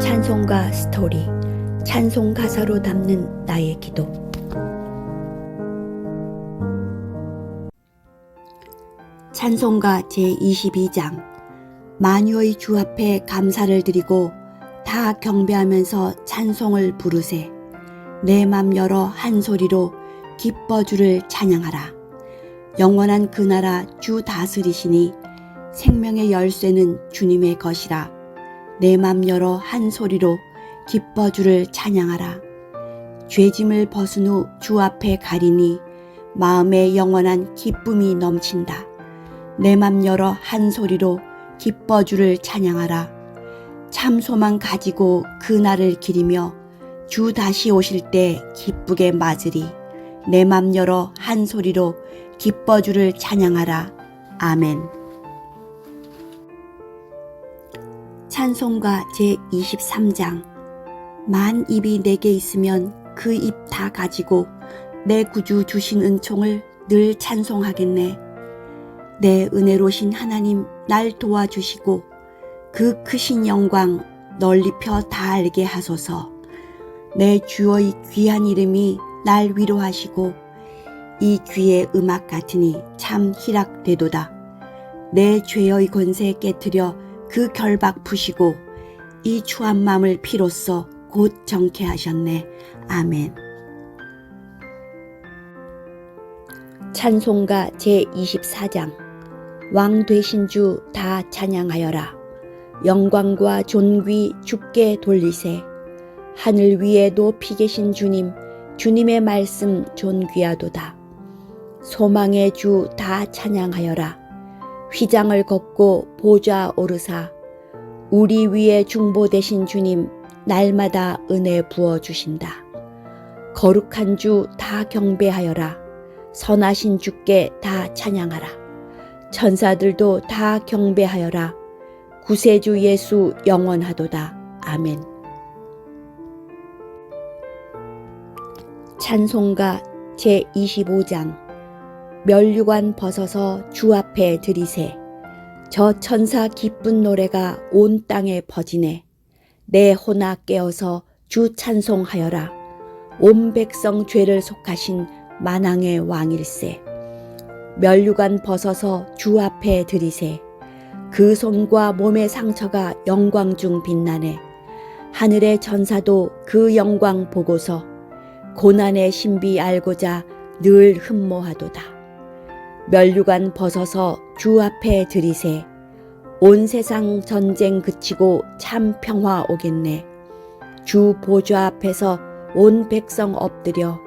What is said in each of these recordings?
찬송가 스토리 찬송 가사로 담는 나의 기도. 찬송가 제22장 만유의 주 앞에 감사를 드리고 다 경배하면서 찬송을 부르세. 내 맘 열어 한 소리로 기뻐 주를 찬양하라. 영원한 그 나라 주 다스리시니 생명의 열쇠는 주님의 것이라 내 맘 열어 한 소리로 기뻐 주를 찬양하라. 죄짐을 벗은 후 주 앞에 가리니 마음에 영원한 기쁨이 넘친다. 내 맘 열어 한 소리로 기뻐 주를 찬양하라. 참 소망 가지고 그 날을 기리며 주 다시 오실 때 기쁘게 맞으리. 내 맘 열어 한 소리로 기뻐 주를 찬양하라. 아멘 찬송가 제23장 만 입이 내게 있으면 그 입 다 가지고 내 구주 주신 은총을 늘 찬송하겠네. 내 은혜로신 하나님 날 도와주시고 그 크신 영광 널리 펴 다 알게 하소서. 내 주의 귀한 이름이 날 위로하시고 이 귀의 음악 같으니 참 희락되도다. 내 죄의 권세 깨뜨려 그 결박 푸시고 이 추한 마음을 피로써 곧 정케 하셨네. 아멘. 찬송가 제24장 왕 되신 주 다 찬양하여라. 영광과 존귀 주께 돌리세. 하늘 위에 높이 계신 주님, 주님의 말씀 존귀하도다. 소망의 주 다 찬양하여라. 휘장을 걷고 보좌 오르사. 우리 위에 중보 되신 주님, 날마다 은혜 부어 주신다. 거룩한 주 다 경배하여라. 선하신 주께 다 찬양하라. 천사들도 다 경배하여라. 구세주 예수 영원하도다. 아멘. 찬송가 제25장 멸류관 벗어서 주 앞에 들이세. 저 천사 기쁜 노래가 온 땅에 퍼지네. 내 호나 깨어서 주 찬송하여라. 온 백성 죄를 속하신 만왕의 왕일세. 멸류관 벗어서 주 앞에 들이세. 그 손과 몸의 상처가 영광 중 빛나네. 하늘의 전사도 그 영광 보고서 고난의 신비 알고자 늘 흠모하도다. 멸류관 벗어서 주 앞에 들이세. 온 세상 전쟁 그치고 참 평화 오겠네. 주 보좌 앞에서 온 백성 엎드려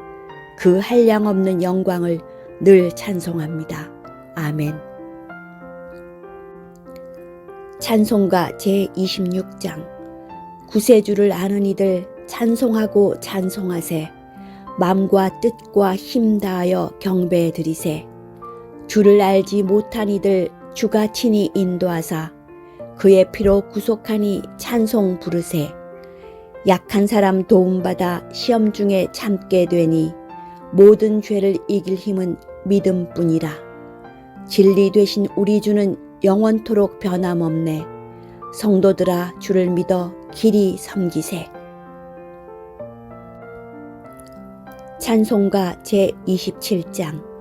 그 한량 없는 영광을 늘 찬송합니다. 아멘. 찬송가 제26장 구세주를 아는 이들 찬송하고 찬송하세. 마음과 뜻과 힘 다하여 경배해 드리세. 주를 알지 못한 이들 주가 친히 인도하사 그의 피로 구속하니 찬송 부르세. 약한 사람 도움받아 시험 중에 참게 되니 모든 죄를 이길 힘은 믿음뿐이라. 진리 되신 우리 주는 영원토록 변함없네. 성도들아 주를 믿어 길이 섬기세. 찬송가 제27장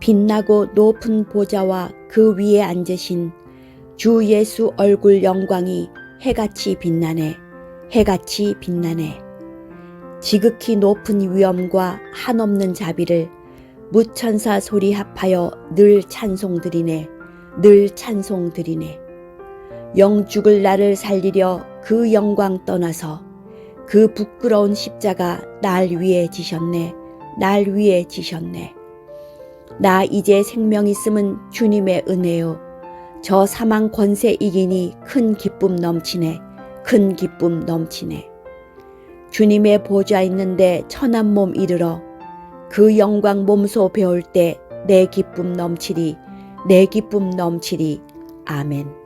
빛나고 높은 보좌와 그 위에 앉으신 주 예수 얼굴 영광이 해같이 빛나네. 해같이 빛나네. 지극히 높은 위엄과 한없는 자비를 무천사 소리 합하여 늘 찬송드리네. 늘 찬송드리네. 영 죽을 나를 살리려 그 영광 떠나서 그 부끄러운 십자가 날 위에 지셨네. 날 위에 지셨네. 나 이제 생명 있음은 주님의 은혜요. 저 사망 권세 이기니 큰 기쁨 넘치네. 큰 기쁨 넘치네. 주님의 보좌 있는데 천한 몸 이르러 그 영광 몸소 배울 때 내 기쁨 넘치리. 내 기쁨 넘치리. 아멘.